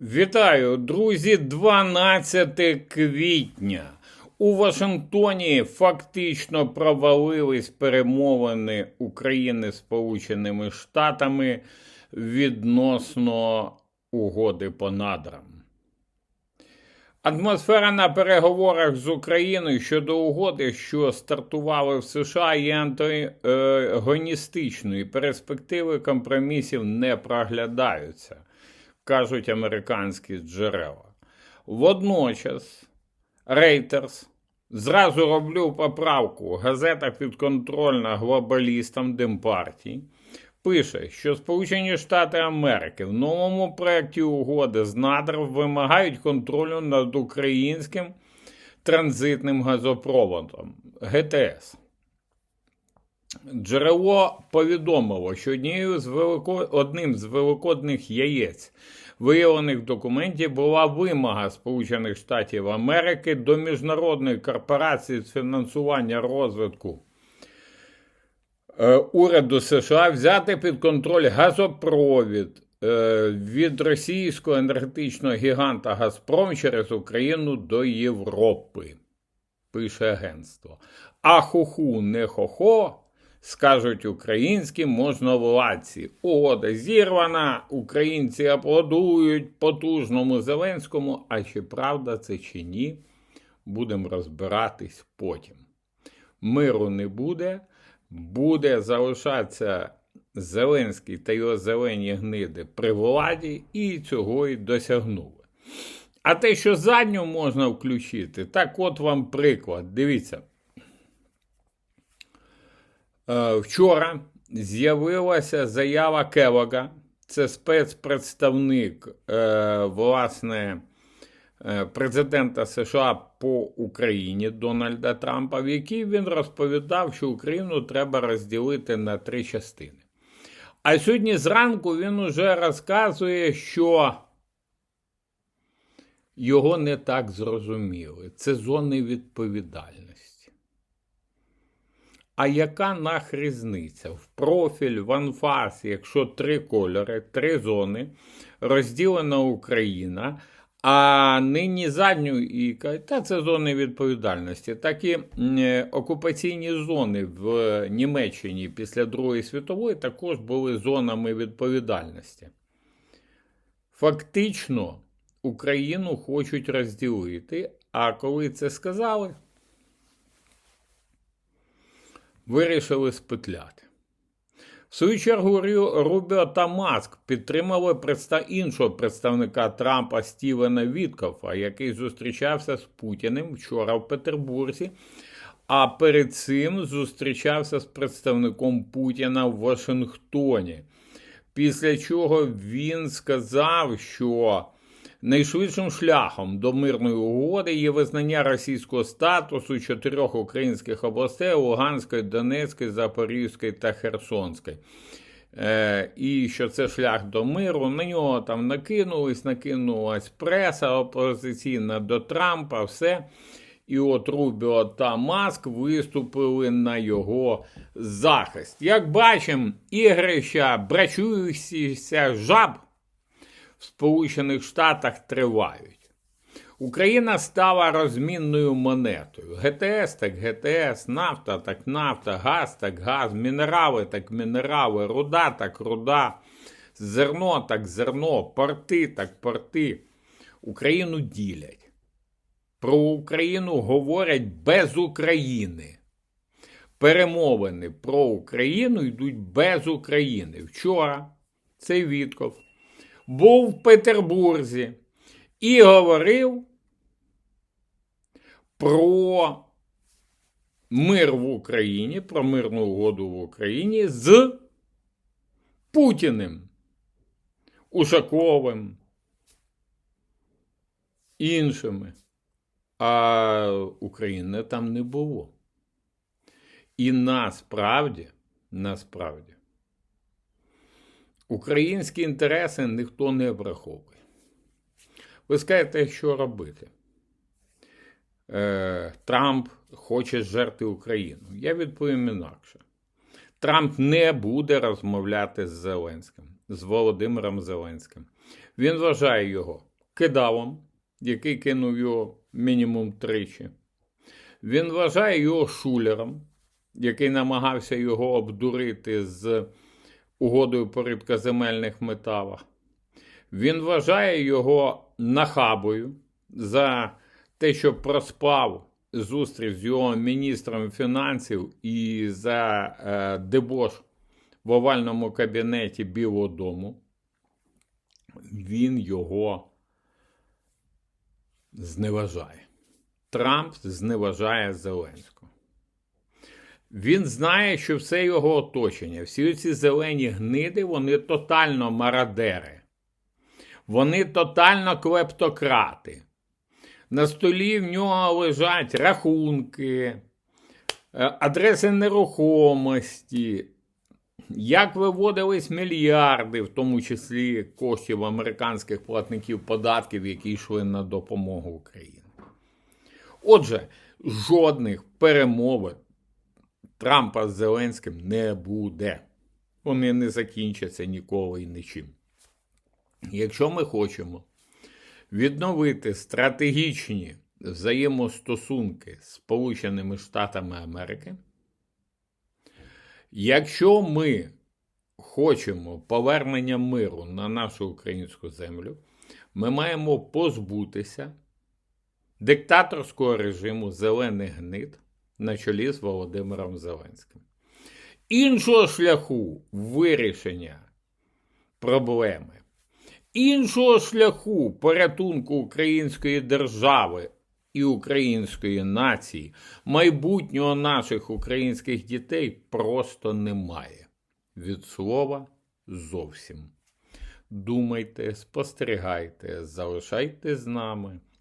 Вітаю, друзі! 12 квітня. У Вашингтоні фактично провалились перемовини України Сполученими Штатами відносно угоди по надрам. Атмосфера на переговорах з Україною щодо угоди, що стартували в США, є антагоністичною. Перспективи компромісів не проглядаються кажуть американські джерела. Водночас Reuters, зразу роблю поправку, газета підконтрольна глобалістам Демпартії, пише, що Сполучені Штати Америки в новому проєкті угоди з надр вимагають контролю над українським транзитним газопроводом ГТС. Джерело повідомило, що однією з велико... одним з великодних яєць, виявлених в документі, була вимога Сполучених Штатів Америки до міжнародної корпорації з фінансування розвитку е, уряду США взяти під контроль газопровід е, від російського енергетичного гіганта Газпром через Україну до Європи. Пише агентство. А хоху не хохо скажуть українські можновладці. Угода зірвана, українці аплодують потужному Зеленському. А чи правда це чи ні, будемо розбиратись потім. Миру не буде, буде залишатися Зеленський та його зелені гниди при владі, і цього й досягнули. А те, що задню можна включити, так от вам приклад. Дивіться. Е, Вчора з'явилася заява Келога, це спецпредставник е, власне е, президента США по Україні Дональда Трампа, в якій він розповідав, що Україну треба розділити на три частини. А сьогодні зранку він уже розказує, що його не так зрозуміли. Це зони відповідальності. А яка нах різниця? В профіль, в анфас, якщо три кольори, три зони, розділена Україна, а нині задню і кажуть, та це зони відповідальності. Такі е, окупаційні зони в Німеччині після Другої світової також були зонами відповідальності. Фактично, Україну хочуть розділити, а коли це сказали, вирішили спетляти. В свою чергу Рубіо та Маск підтримали представ... іншого представника Трампа Стівена Віткофа, який зустрічався з Путіним вчора в Петербурзі, а перед цим зустрічався з представником Путіна в Вашингтоні. Після чого він сказав, що найшвидшим шляхом до мирної угоди є визнання російського статусу чотирьох українських областей Луганської, Донецької, Запорізької та Херсонської. Е, і що це шлях до миру. На нього там накинулись, накинулась преса опозиційна до Трампа, все. І от Рубіо та Маск виступили на його захист. Як бачимо, ігрища брачуюся жаб в Сполучених Штатах тривають. Україна стала розмінною монетою. ГТС так ГТС, нафта так нафта, газ так газ, мінерали так мінерали, руда так руда, зерно так зерно, порти так порти. Україну ділять. Про Україну говорять без України. Перемовини про Україну йдуть без України. Вчора цей Вітков був в Петербурзі і говорив про мир в Україні, про мирну угоду в Україні з Путіним, Ушаковим, іншими. А України там не було. І насправді, насправді, українські інтереси ніхто не враховує. Ви скажете, що робити? Е, Трамп хоче жерти Україну. Я відповім інакше. Трамп не буде розмовляти з Зеленським, з Володимиром Зеленським. Він вважає його кидалом, який кинув його мінімум тричі. Він вважає його шулером, який намагався його обдурити з угодою по рідкоземельних металах. Він вважає його нахабою за те, що проспав зустріч з його міністром фінансів і за е, дебош в овальному кабінеті Білого Дому. Він його зневажає. Трамп зневажає Зеленського. Він знає, що все його оточення, всі ці зелені гниди, вони тотально марадери. Вони тотально клептократи. На столі в нього лежать рахунки, е, адреси нерухомості, як виводились мільярди, в тому числі коштів американських платників податків, які йшли на допомогу Україні. Отже, жодних перемовин Трампа з Зеленським не буде. Вони не закінчаться ніколи і нічим. Якщо ми хочемо відновити стратегічні взаємостосунки з Сполученими Штатами Америки, якщо ми хочемо повернення миру на нашу українську землю, ми маємо позбутися диктаторського режиму зелених гнид на чолі з Володимиром Зеленським. Іншого шляху вирішення проблеми, іншого шляху порятунку української держави і української нації, майбутнього наших українських дітей просто немає. Від слова зовсім. Думайте, спостерігайте, залишайте з нами.